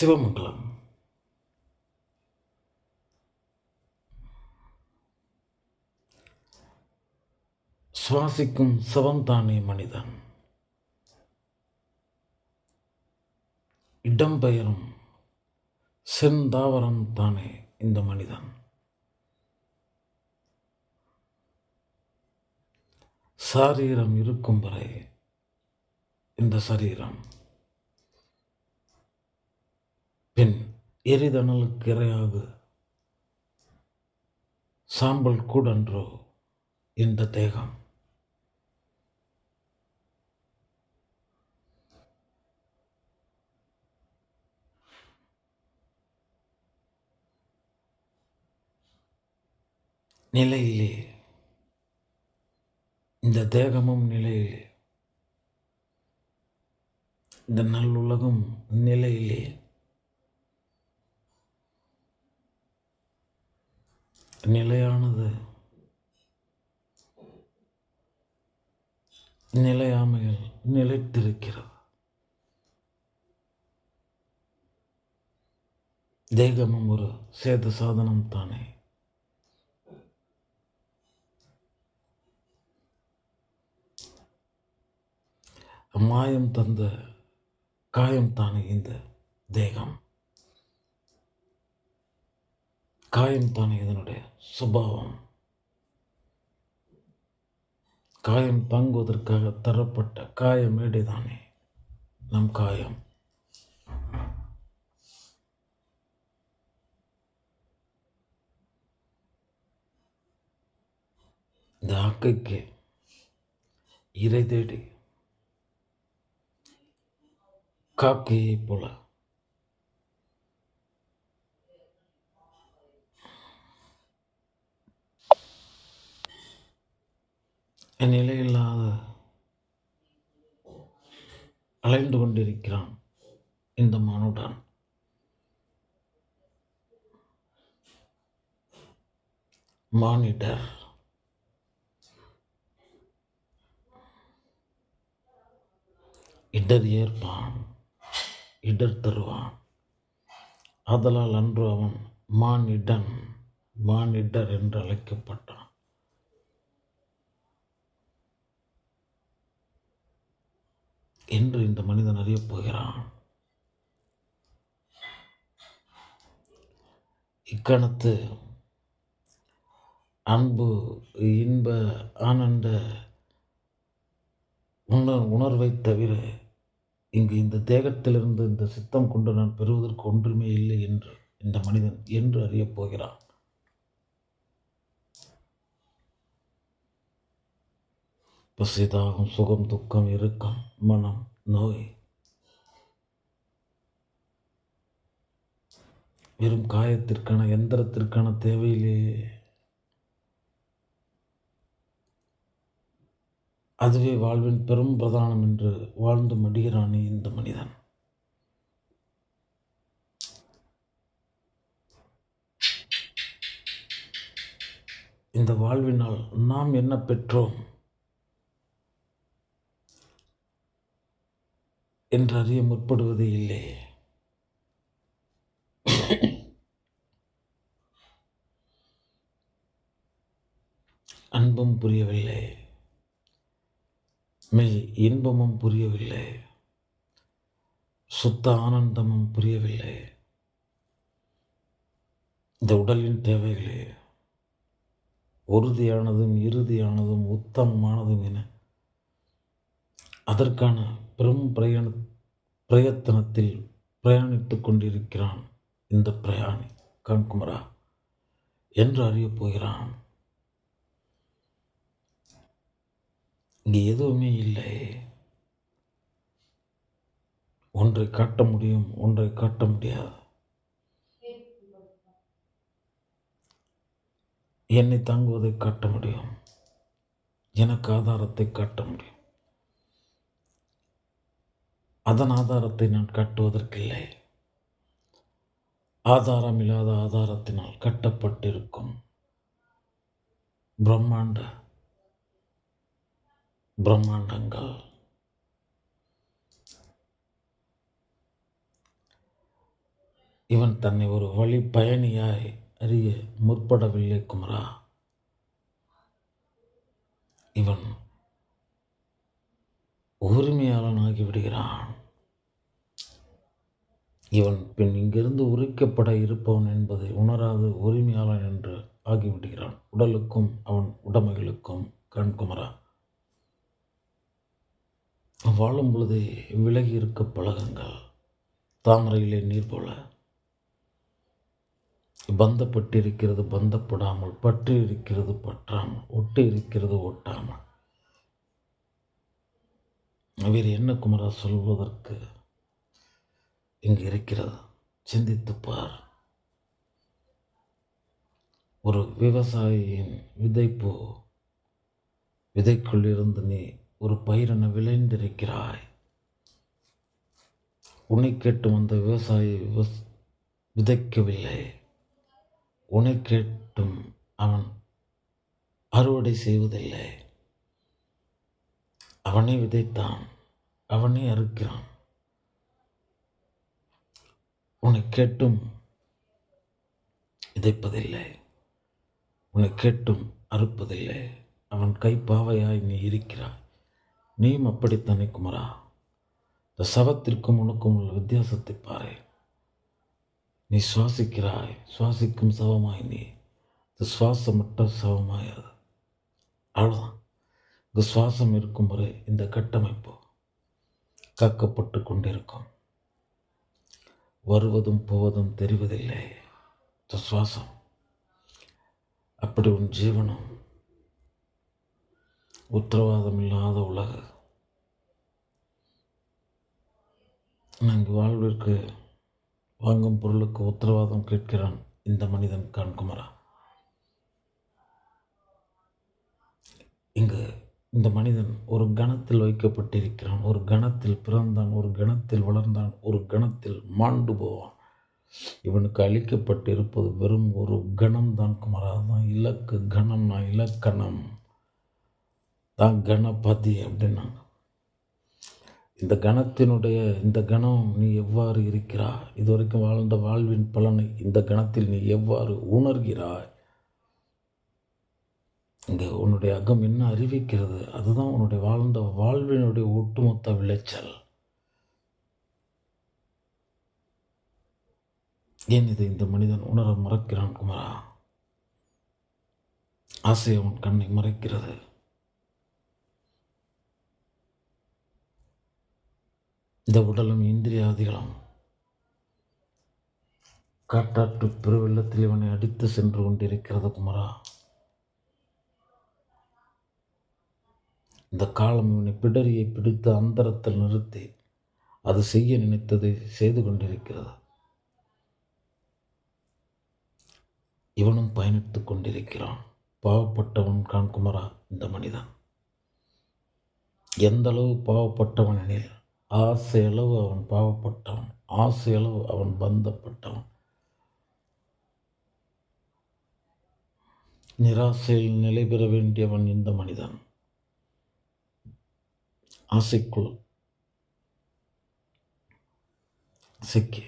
சிவமங்கலம். சுவாசிக்கும் சிவம்தானே மனிதன். இடம்பெயரும் செந்தாவரம் தானே இந்த மனிதன். சாரீரம் இருக்கும் வரை இந்த சரீரம். பின் எரிதணலுக்கு இரையாக. சாம்பல் கூடன்றோ இந்த தேகம். நிலையிலே இந்த தேகமும் நிலையிலே இந்த நல்லுலகம் நிலையிலே நிலையானது. நிலையாமையில் நிலைத்திருக்கிறது. தேகமும் ஒரு சேத சாதனம் தானே. மாயம் தந்த காயம் தானே இந்த தேகம். காயம்தான் இதனுடைய சுபாவம்? காயம் தாங்குவதற்காக தரப்பட்ட காயமேடி தானே நம் காயம். இந்த ஆக்கைக்கு இறை தேடி காக்கையைப் போல நிலையில்லாத அலைந்து கொண்டிருக்கிறான் இந்த மானுடன். மானிடர். இடர் ஏற்பான் இடர் தருவான். அதனால் அன்று அவன் மானிடன் மானிடர் என்று அழைக்கப்பட்டான். என்று இந்த மனிதன் அறியப் போகிறான். இக்கணத்து அன்பு இன்ப ஆனந்த உணர் உணர்வைத் தவிர இங்கு இந்த தேகத்திலிருந்து இந்த சித்தம் கொண்டு நான் பெறுவதற்கு ஒன்றுமே இல்லை என்று இந்த மனிதன் என்று அறியப் போகிறான். பசிதாகும் சுகம் துக்கம் இறுக்கம் மனம் நோய். வெறும் காயத்திற்கான எந்திரத்திற்கான தேவையிலேயே அதுவே வாழ்வின் பெரும் பிரதானம் என்று வாழ்ந்து மடிகிறானே இந்த மனிதன். இந்த வாழ்வினால் நாம் என்ன பெற்றோம்? என்று அறிய முற்படுவது இல்லை. அன்பும் புரியவில்லை. மெய் இன்பமும் புரியவில்லை. சுத்த ஆனந்தமும் புரியவில்லை. இந்த உடலின் தேவைகளே உறுதியானதும் இறுதியானதும் உத்தமமானதும் என அதற்கான பெரும் பிரயண பிரயத்தனத்தில் பிரயாணித்து கொண்டிருக்கிறான் இந்த பிரயாணி கண்குமரா என்று அறியப் போகிறான். இங்கே எதுவுமே இல்லை. ஒன்றை காட்ட முடியும் ஒன்றை காட்ட முடியாது. என்னை தாங்குவதை காட்ட முடியும். எனக்கு ஆதாரத்தை காட்ட முடியும். அதன் ஆதாரத்தை நான் காட்டுவதற்கில்லை. ஆதாரம் இல்லாத ஆதாரத்தினால் கட்டப்பட்டிருக்கும். பிரம்மாண்ட பிரம்மாண்டங்கள். இவன் தன்னை ஒரு வழி பயணியாய் அறிய முற்படவில்லை குமரா. இவன் உரிமையாளன் ஆகிவிடுகிறான் இவன் பின் இங்கிருந்து உரிக்கப்பட இருப்பவன் என்பதை உணராது உரிமையாளன் என்று ஆகிவிடுகிறான். உடலுக்கும் அவன் உடமைகளுக்கும் கண்குமரா வாழும் பொழுதே விலகி இருக்க பழகங்கள். தாமரையிலே நீர் போல. பந்தப்பட்டிருக்கிறது பந்தப்படாமல் பற்றி இருக்கிறது பற்றாமல் ஒட்டி இருக்கிறது ஒட்டாமல். வேறு என்ன குமரா சொல்வதற்கு? இங்கு இருக்கிறது சிந்தித்து பார். ஒரு விவசாயியின் விதைப்பு விதைக்குள் இருந்து நீ ஒரு பயிரென விளைந்திருக்கிறாய். உன்னை கேட்டும் அந்த விவசாயி விவஸ் விதைக்கவில்லை. உன்னை கேட்டும் அவன் அறுவடை செய்வதில்லை. அவனே விதைத்தான் அவனே அறுக்கிறான். உன்னை கேட்டும் இதைப்பதில்லை. உன்னை கேட்டும் அறுப்பதில்லை. அவன் கைப்பாவையாய் நீ இருக்கிறாய். நீயும் அப்படித்தானே குமரா? இந்த சவத்திற்கும் உனக்கும் உள்ள வித்தியாசத்தை பாரு. நீ சுவாசிக்கிறாய். சுவாசிக்கும் சவமாய் நீ. இந்த சுவாசமற்ற சவமாய் அது. அவ்வளோதான் இந்த சுவாசம் இருக்கும் வரை இந்த கட்டமைப்பு காக்கப்பட்டு கொண்டிருக்கும். வருவதும் போவதும் தெரிவதில்லை. இந்த சுவாசம் அப்படி உன் ஜீவனம் உத்தரவாதம் இல்லாத உலகு நான்கு வாழ்விற்கு வாங்கும் பொருளுக்கு உத்தரவாதம் கேட்கிறான் இந்த மனிதன் கான்குமரா. இங்கு இந்த மனிதன் ஒரு கணத்தில் வைக்கப்பட்டிருக்கிறான் ஒரு கணத்தில் பிறந்தான் ஒரு கணத்தில் வளர்ந்தான் ஒரு கணத்தில் மாண்டு போவான். இவனுக்கு அளிக்கப்பட்டிருப்பது வெறும் ஒரு கணம் தான் குமாரா தான் இலக்கு கணம்னா இலக்கணம். தான் கணபதி அப்படின்னாங்க. இந்த கணத்தினுடைய இந்த கணம் நீ எவ்வாறு இருக்கிறாய்? இதுவரைக்கும் வாழ்ந்த வாழ்வின் பலனை இந்த கணத்தில் நீ எவ்வாறு உணர்கிறாய்? இங்கே உன்னுடைய அகம் என்ன அறிவிக்கிறது? அதுதான் உன்னுடைய வாழ்ந்த வாழ்வினுடைய ஒட்டுமொத்த விளைச்சல். ஏன் இதை இந்த மனிதன் உணர மறக்கிறான் குமரா? ஆசை அவன் கண்ணை மறைக்கிறது. இந்த உடலும் இந்திரியாதிகளும் காட்டாற்று பெருவெள்ளத்தில் இவனை அடித்து சென்று கொண்டிருக்கிறது குமரா. இந்த காலம் இவனை பிடரியை பிடித்து அந்தரத்தில் நிறுத்தி அது செய்ய நினைத்ததை செய்து கொண்டிருக்கிறது. இவனும் பயணித்துக் கொண்டிருக்கிறான். பாவப்பட்டவன் கான்குமரா இந்த மனிதன். எந்த அளவு பாவப்பட்டவன் எனில் ஆசையளவு அவன் பாவப்பட்டவன் ஆசையளவு அவன் பந்தப்பட்டவன். நிராசையில் நிலை பெற வேண்டியவன் இந்த மனிதன். ஆசைக்குள் சிக்கி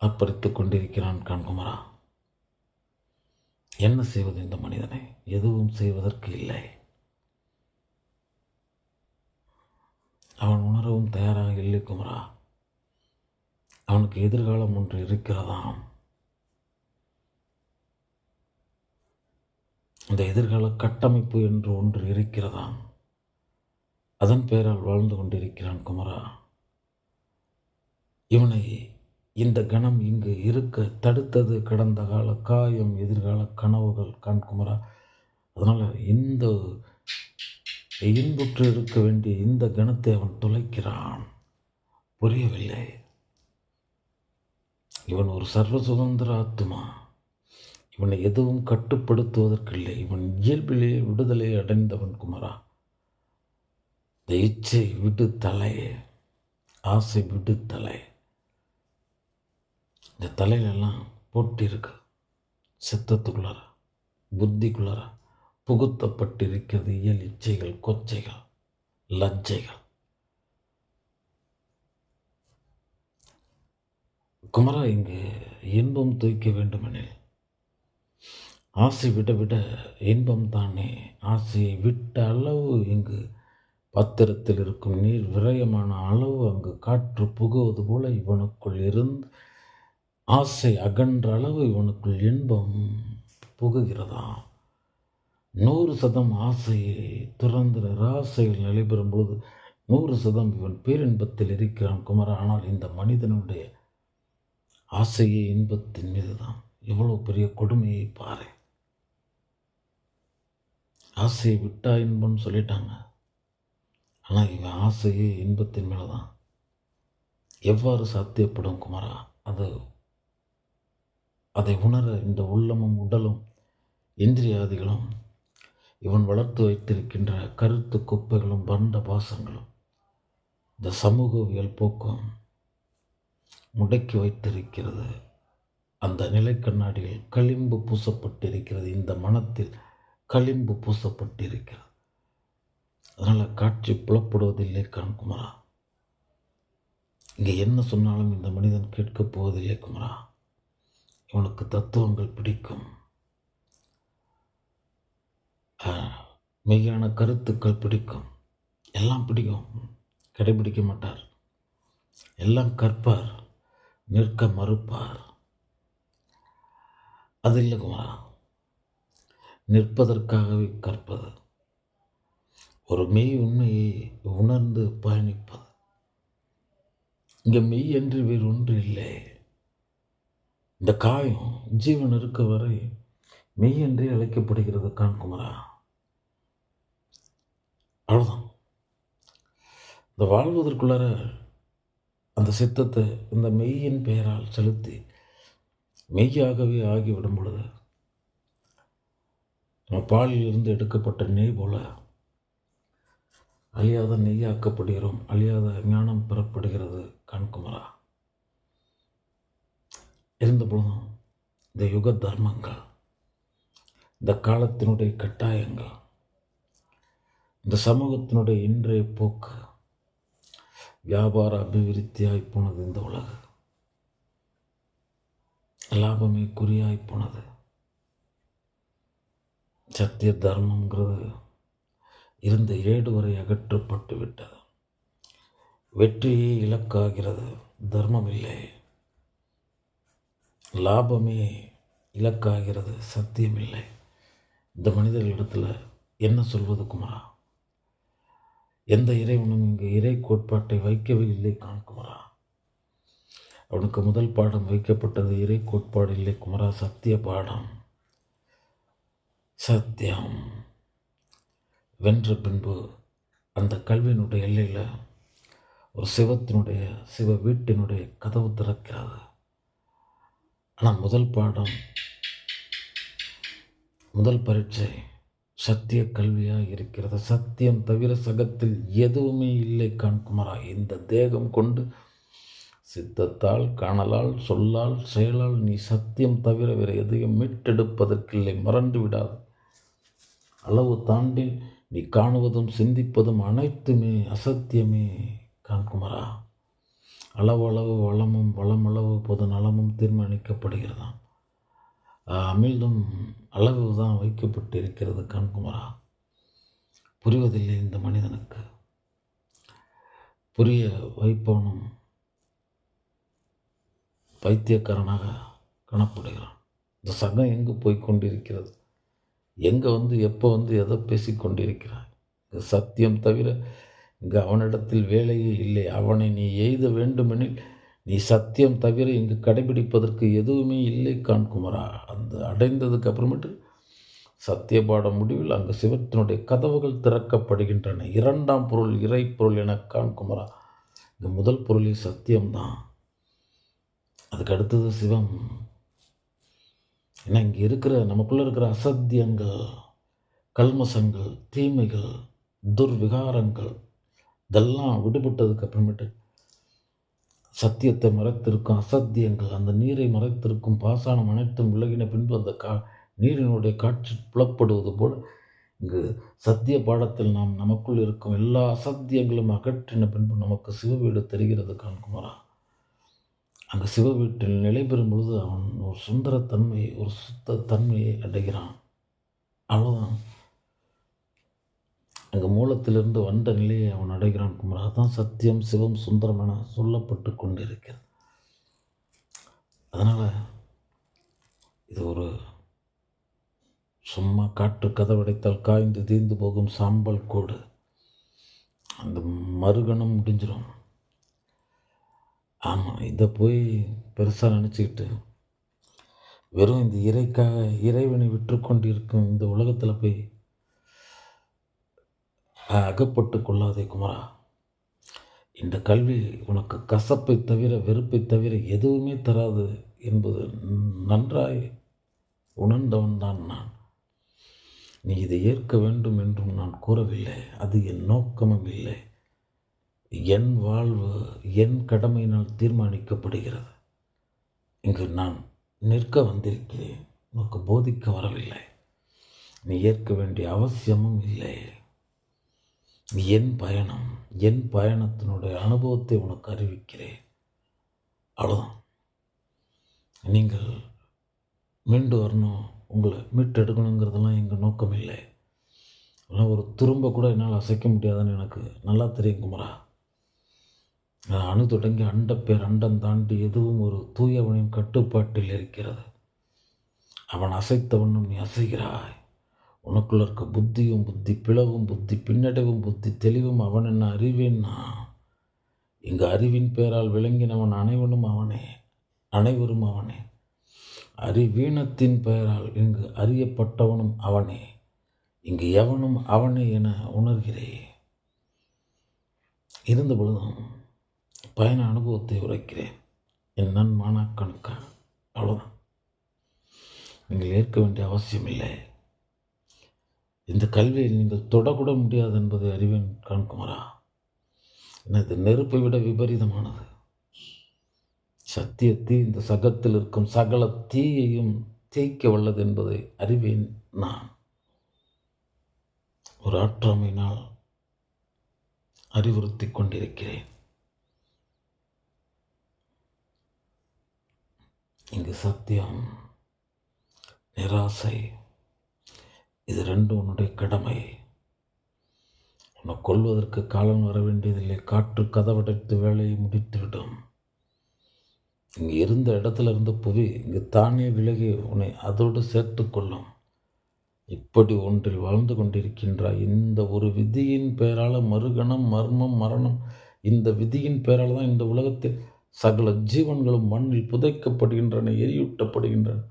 அப்பறித்துக் கொண்டிருக்கிறான் கண்குமரா என்ன செய்வது இந்த மனிதனை? எதுவும் செய்வதற்கு இல்லை. அவன் உணரவும் தயாராக இல்லை குமரா. அவனுக்கு எதிர்காலம் ஒன்று இருக்கிறதாம். இந்த எதிர்கால கட்டமைப்பு என்று ஒன்று இருக்கிறதாம். அதன் பெயரால் வாழ்ந்து கொண்டிருக்கிறான் குமரா. இவனை இந்த கணம் இங்கு இருக்க தடுத்தது கடந்த கால காயம் எதிர்கால கனவுகள் கான் குமரா. அதனால் இந்த இன்புற்று இருக்க வேண்டிய இந்த கணத்தை அவன் தொலைக்கிறான் புரியவில்லை. இவன் ஒரு சர்வ சுதந்திர ஆத்மா இவனை எதுவும் கட்டுப்படுத்துவதற்கில்லை. இவன் இயல்பிலே விடுதலை அடைந்தவன் குமரா. இந்த இச்சை விடுதலை ஆசை தலை. இந்த தலையிலெல்லாம் போட்டிருக்கு. சித்தத்துக்குள்ளார புத்திக்குள்ளார புகுத்தப்பட்டிருக்கிறது இயல் இச்சைகள் கொச்சைகள் லஜ்ஜைகள். குமரா இங்கு இன்பம் தூய்க்க வேண்டுமெனில் ஆசை விட விட இன்பம் தானே ஆசையை விட்ட அளவு இங்கு பாத்திரத்தில் இருக்கும் நீர் விரயமான அளவு அங்கு காற்று புகுவது போல இவனுக்குள் இருந்து ஆசை அகன்ற அளவு இவனுக்குள் இன்பம் புகுகிறதா? நூறு சதம் ஆசையை துறந்து ஆசையில் நிலைபெறும் பொழுது நூறு சதம் இவன் பேரின்பத்தில் இருக்கிறான் குமரா. ஆனால் இந்த மனிதனுடைய ஆசையே இன்பத்தின் மீதுதான். எவ்வளோ பெரிய கொடுமையை பாரு ஆசையை விட்டா இன்பம்னு சொல்லிட்டாங்க. ஆனால் இவன் ஆசையே இன்பத்தின் மேலே தான் எவ்வாறு சாத்தியப்படும் குமரா? அது அதை உணர இந்த உள்ளமும் உடலும் இந்திரியாதிகளும் இவன் வளர்த்து வைத்திருக்கின்ற கருத்து குப்பைகளும் பண்ட பாசங்களும் இந்த சமூகவியல் போக்கும் முடக்கி வைத்திருக்கிறது. அந்த நிலைக்கண்ணாடியில் களிம்பு பூசப்பட்டிருக்கிறது. இந்த மனத்தில் களிம்பு பூசப்பட்டிருக்கிறது. அதனால் காட்சி புலப்படுவதில்லை கண்குமரா இங்கே என்ன சொன்னாலும் இந்த மனிதன் கேட்கப் போவதில்லை குமரா. இவனுக்கு தத்துவங்கள் பிடிக்கும். மெய்யான கருத்துக்கள் பிடிக்கும். எல்லாம் பிடிக்கும். கடைபிடிக்க மாட்டார். எல்லாம் கற்பார். நிற்க மறுப்பார். அது இல்லை குமரா. நிற்பதற்காகவே கற்பது. ஒரு மெய் உண்மையை உணர்ந்து பயணிப்பது இங்கே மெய் என்று வேறு ஒன்று இல்லை. இந்த காயம் ஜீவன் இருக்க வரை மெய் என்றே அழைக்கப்படுகிறது கான்குமரா. அவ்வளோதான் இந்த வாழ்வதற்குள்ளார அந்த சித்தத்தை இந்த மெய்யின் பெயரால் செலுத்தி மெய்யாகவே ஆகிவிடும் பொழுது நம்ம பாலில் இருந்து எடுக்கப்பட்ட நெய் போல அழியாத நெய்யாக்கப்படுகிறோம் அழியாத ஞானம் பெறப்படுகிறது கண்குமரா இருந்தபொழுதும் இந்த யுக தர்மங்கள் இந்த காலத்தினுடைய கட்டாயங்கள் இந்த சமூகத்தினுடைய இன்றைய போக்கு வியாபார அபிவிருத்தியாய் போனது இந்த உலகு. லாபமே குறியாய் போனது. சத்திய தர்மங்கிறது இருந்த ஏடு வரை அகற்றப்பட்டு விட்டது. வெற்றியே இலக்காகிறது தர்மம் இல்லை. லாபமே இலக்காகிறது சத்தியம் இல்லை. இந்த மனிதர்களிடத்தில் என்ன சொல்வது குமரா? எந்த இறைவனும் இங்கு இறை கோட்பாட்டை வைக்கவே இல்லை காண்குமரா அவனுக்கு முதல் பாடம் வைக்கப்பட்டது இறை கோட்பாடு இல்லை குமரா சத்திய பாடம். சத்தியம். வென்ற பின்பு அந்த கல்வியினுடைய எல்லையில் ஒரு சிவத்தினுடைய சிவ வீட்டினுடைய கதவு திறக்கிறது. ஆனால் முதல் பாடம் முதல் பரீட்சை சத்திய கல்வியாக இருக்கிறது. சத்தியம் தவிர சகத்தில் எதுவுமே இல்லை கண்குமரா இந்த தேகம் கொண்டு சித்தத்தால் காணலால் சொல்லால் செயலால் நீ சத்தியம் தவிர வேறு எதையும் மீட்டெடுப்பதற்கில்லை. மறந்து விடாது. அளவு தாண்டி நீ காணுவதும் சிந்திப்பதும் அனைத்துமே அசத்தியமே காண்குமரா அளவளவு வளமும் வளமளவு பொது நலமும் தீர்மானிக்கப்படுகிறதாம். அமிழ்தும் அளவு தான் வைக்கப்பட்டு இருக்கிறது கண்குமரா புரிவதில்லை இந்த மனிதனுக்கு. புரிய வைப்பவனும் பைத்தியக்காரனாக காணப்படுகிறான். இந்த சகம் எங்கு போய்க் கொண்டிருக்கிறது? எங்கே வந்து எப்போ வந்து எதை பேசி கொண்டிருக்கிறாய்? சத்தியம் தவிர இங்கே அவனிடத்தில் வேலையே இல்லை. அவனை நீ எய்த வேண்டுமெனில் நீ சத்தியம் தவிர இங்கு கடைபிடிப்பதற்கு எதுவுமே இல்லை காண்குமரா. அந்த அடைந்ததுக்கு அப்புறமேட்டு சத்தியபாட முடிவில் அங்கு சிவத்தினுடைய கதவுகள் திறக்கப்படுகின்றன. இரண்டாம் பொருள் இறை பொருள் என காண்குமரா. இந்த முதல் பொருளில் சத்தியம்தான். அதுக்கு அடுத்தது சிவம். ஏன்னா இங்கே இருக்கிற நமக்குள்ளே இருக்கிற அசத்தியங்கள் கல்மசங்கள் தீமைகள் துர்விகாரங்கள் இதெல்லாம் விடுபட்டதுக்கு அப்புறமேட்டு சத்தியத்தை மறைத்திருக்கும் அசத்தியங்கள் அந்த நீரை மறைத்திருக்கும் பாசானம் அனைத்தும் விலகின பின்பு அந்த கா நீரினுடைய காட்சி புலப்படுவது போல் இங்கு சத்திய பாடத்தில் நாம் நமக்குள் இருக்கும் எல்லா அசத்தியங்களும் அகற்றின பின்பு நமக்கு சிவவீடு தெரிகிறது காண்குமாரா அங்கே சிவ வீட்டில் நிலை பெறும் பொழுது அவன் ஒரு சுந்தரத்தன்மை ஒரு சுத்த தன்மையை அடைகிறான். அவ்வளோதான் அங்கு மூலத்திலிருந்து வந்த நிலையை அவன் அடைகிறான் குமரா. அதுதான் சத்தியம் சிவம் சுந்தரம் என சொல்லப்பட்டு கொண்டிருக்கிறது. அதனால் இது ஒரு சும்மா காற்று கதவடைத்தால் காய்ந்து தீர்ந்து போகும் சாம்பல் கோடு. அந்த மறுகணம் முடிஞ்சிடும். ஆமாம் இதை போய் பெருசாக நினச்சிக்கிட்டு வெறும் இந்த இறைக்காக இறைவனை விற்றுக்கொண்டிருக்கும் இந்த உலகத்தில் போய் அகப்பட்டு கொள்ளாதே குமரா. இந்த கல்வி உனக்கு கசப்பை தவிர வெறுப்பை தவிர எதுவுமே தராது என்பது நன்றாய் உணர்ந்தவன் தான் நான். நீ இதை ஏற்க வேண்டும் என்றும் நான் கூறவில்லை. அது என் நோக்கமும் இல்லை. என் வாழ்வு என் கடமையினால் தீர்மானிக்கப்படுகிறது. இங்கு நான் நிற்க வந்திருக்கிறேன். உனக்கு போதிக்க வரவில்லை. நீ ஏற்க வேண்டிய அவசியமும் இல்லை. என் பயணம் என் பயணத்தினுடைய அனுபவத்தை உனக்கு அறிவிக்கிறேன். அவ்வளோதான் நீங்கள் மீண்டு வரணும். உங்களை மீட்டெடுக்கணுங்கிறதெல்லாம் எங்கள் நோக்கம் இல்லை ஆனால் ஒரு துரும்ப கூட என்னால் அசைக்க முடியாதுன்னு எனக்கு நல்லா தெரியும் குமரா. அணு தொடங்கி அண்டப்பேர் அண்டம் தாண்டி எதுவும் ஒரு தூயவனின் கட்டுப்பாட்டில் இருக்கிறது. அவன் அசைத்தவனும் நீ அசைகிறாய். உனக்குள்ள இருக்க புத்தியும் புத்தி பிளவும் புத்தி பின்னடைவும் புத்தி தெளிவும் அவன் என்ன அறிவேன்னா இங்கு அறிவின் பெயரால் விளங்கினவன் அனைவனும் அவனே அனைவரும் அவனே. அறிவீனத்தின் பெயரால் இங்கு அறியப்பட்டவனும் அவனே இங்கு எவனும் அவனே என உணர்கிறேன் இருந்த பொழுதும் பயண அனுபவத்தை உரைக்கிறேன். என் நன் மாணாக்கணுக்கா அவ்வளோதான் நீங்கள் ஏற்க வேண்டிய அவசியம் இல்லை இந்த கல்வியை நீங்கள் தொடக்கூட முடியாது என்பதை அறிவேன் கண்குமரா எனது நெருப்பை விட விபரீதமானது. சத்திய தீ இந்த சகத்தில் இருக்கும் சகல தீயையும் தேய்க்க வல்லது என்பதை அறிவேன் நான். ஒரு ஆற்றாமையினால் அறிவுறுத்தி கொண்டிருக்கிறேன். இங்கு சத்தியம் நிராசை இது ரெண்டும் உன்னுடைய கடமை. உன்னை கொள்வதற்கு காலம் வர வேண்டியதில்லை. காற்று கதவடைத்து வேலையை முடித்துவிடும். இங்கே இருந்த இடத்துல இருந்த புவி இங்கு தானே விலகி உன்னை அதோடு சேர்த்து கொள்ளும். இப்படி ஒன்றில் வாழ்ந்து கொண்டிருக்கின்றாய். இந்த ஒரு விதியின் பெயரால் மறுகணம் மர்மம் மரணம் இந்த விதியின் பெயரால் தான் இந்த உலகத்தில் சகல ஜீவன்களும் மண்ணில் புதைக்கப்படுகின்றன எரியூட்டப்படுகின்றன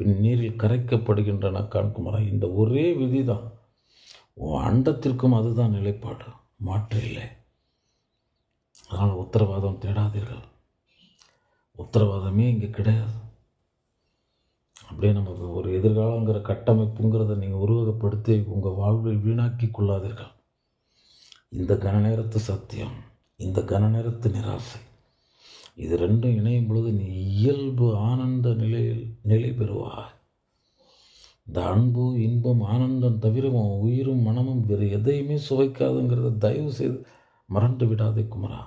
பின் நீரில் கரைக்கப்படுகின்றன காண்குமரா இந்த ஒரே விதி தான் உன் அண்டத்திற்கும் அதுதான் நிலைப்பாடு. மாற்றில்லை அதனால் உத்தரவாதம் தேடாதீர்கள். உத்தரவாதமே இங்கே கிடையாது. அப்படியே நமக்கு ஒரு எதிர்காலங்கிற கட்டமைப்புங்கிறத நீங்கள் உருவகப்படுத்தி உங்கள் வாழ்வில் வீணாக்கி கொள்ளாதீர்கள். இந்த கன நேரத்து சத்தியம் இந்த கன நேரத்து நிராசை. இது ரெண்டும் இணையும் பொழுது நீ இயல்பு ஆனந்த நிலையில் நிலை பெறுவாய். இந்த அன்பு இன்பம் ஆனந்தம் தவிர உன் உயிரும் மனமும் வேறு எதையுமே சுவைக்காதுங்கிறத தயவு செய்து மறந்து விடாதே குமரா.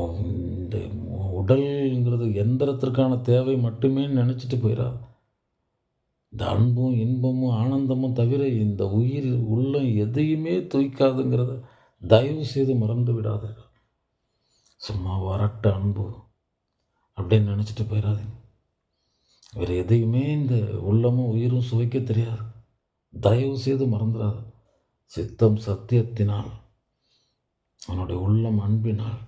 உன் இந்த உடல்ங்கிறது எந்திரத்திற்கான தேவை மட்டுமே நினச்சிட்டு போயிடாது இந்த அன்பும் இன்பமும் ஆனந்தமும் தவிர இந்த உயிர் உள்ளம் எதையுமே தூய்க்காதுங்கிறத தயவு செய்து மறந்து விடாதீர்கள். சும்மா வரட்ட அன்பு அப்படின்னு நினச்சிட்டு போயிடாதீங்க வேறு எதையுமே இந்த உள்ளமும் உயிரும் சுவைக்க தெரியாது. தயவு செய்து மறந்துடாது சித்தம் சத்தியத்தினால் அவனுடைய உள்ளம் அன்பினால்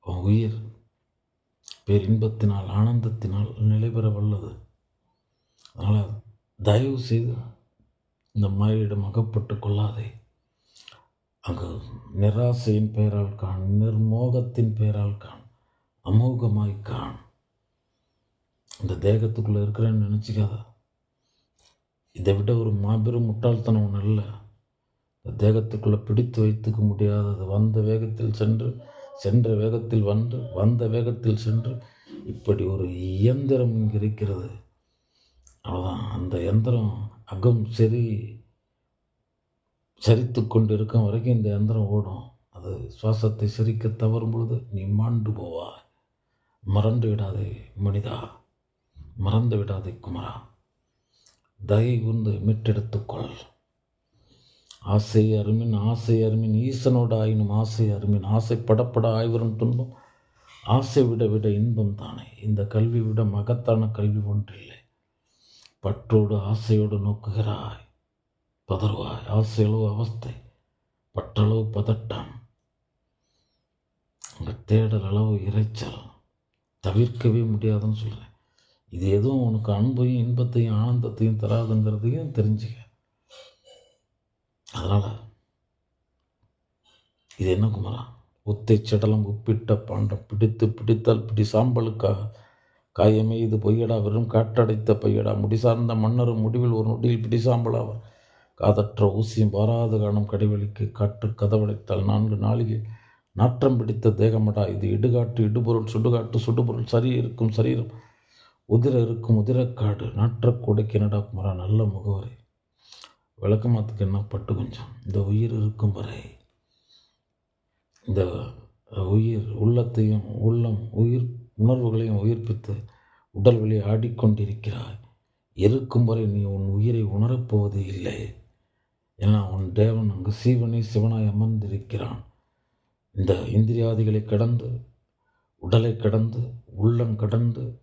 உன் உயிர் பேரின்பத்தினால் ஆனந்தத்தினால் நிலை பெற வல்லது. அதனால் தயவு செய்து இந்த மாயிடம் அகப்பட்டு கொள்ளாதே. அங்கு நிராசையின் பெயரால் காண் நிர்மோகத்தின் பெயரால் காண் அமோகமாய் காண். இந்த தேகத்துக்குள்ளே இருக்கிறேன்னு நினச்சிக்காத. இதை விட ஒரு மாபெரும் முட்டாள்தனம் ஒன்று இல்லை இந்த தேகத்துக்குள்ளே பிடித்து வைத்துக்க முடியாதது. வந்த வேகத்தில் சென்று சென்ற வேகத்தில் வந்து வந்த வேகத்தில் சென்று இப்படி ஒரு இயந்திரம் இங்கே இருக்கிறது. அவ்வளோதான் அந்த இயந்திரம் அகம் சரி சரித்து கொண்டிருக்கும் வரைக்கும் இந்த எந்திரம் ஓடும். அது சுவாசத்தை சிரிக்க தவறும் பொழுது நீ மாண்டு போவா மறந்து விடாதே மனிதா. மறந்து விடாதே குமரா. தயை கூர்ந்து மீட்டெடுத்துக்கொள் ஆசை அருமின் ஆசை அருமின் ஈசனோடு ஆயினும் ஆசை அருமின் ஆசை படப்பட ஆய்வரும் துன்பம் ஆசை விட விட இன்பம் தானே. இந்த கல்வி விட மகத்தான கல்வி ஒன்றில்லை. பற்றோடு ஆசையோடு நோக்குகிறாய். பதறுவாய் ஆசையளவு அவஸ்தை பற்றளவு பதட்டம். உங்கள் தேடல் அளவு இறைச்சல். தவிர்க்கவே முடியாதுன்னு சொல்கிறேன் இது எதுவும் உனக்கு அன்பையும் இன்பத்தையும் ஆனந்தத்தையும் தராதுங்கிறதையும் தெரிஞ்சுக்க. அதனால் இது என்ன குமரா? உத்தை சடலம் உப்பிட்ட பாண்டம் பிடித்து பிடித்தால் பிடி சாம்பலுக்காக காயமே இது பொய்யடா வெறும் காற்றடைத்த பையடா. முடி சார்ந்த மன்னரும் முடிவில் ஒரு நொடியில் பிடி சாம்பலாவார். காதற்ற ஊசியும் வாராத காணும் கடைவெளிக்கு காற்று கதவடைத்தால் நான்கு நாளிகை நாற்றம் பிடித்த தேகமடா. இது இடுகாட்டு இடுபொருள் சுடுகாட்டு சுடுபொருள். சரி இருக்கும் சரீரம் உதிர இருக்கும் உதிரக்காடு. நாற்றக்கூடைக்கு கனடா குமரா நல்ல முகவரி. விளக்கமாத்துக்கு என்ன பட்டு கொஞ்சம்? இந்த உயிர் இருக்கும் வரை. இந்த உயிர் உள்ளத்தையும் உள்ளம் உயிர் உணர்வுகளையும் உயிர்ப்பித்து உடல் வழி ஆடிக்கொண்டிருக்கிறாய். இருக்கும் வரை நீ உன் உயிரை உணரப்போவது இல்லை. ஏன்னா உன் தேவன் அங்கு சீவனை சிவனாய் அமர்ந்திருக்கிறான். இந்த இந்திரியாதிகளை கடந்து உடலை கடந்து உள்ளம் கடந்து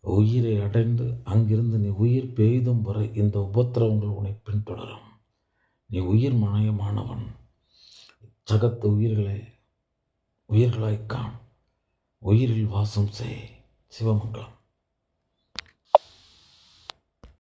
உயிரை அடைந்து அங்கிருந்து நீ உயிர் பெய்தும் வரை இந்த உபத்திரவங்கள் உன்னை பின்தொடரும். நீ உயிர் மனயமானவன் ஜகத்து உயிர்களை உயிர்களாய் காண். உயிரில் வாசம் செய். சிவமங்கலம்.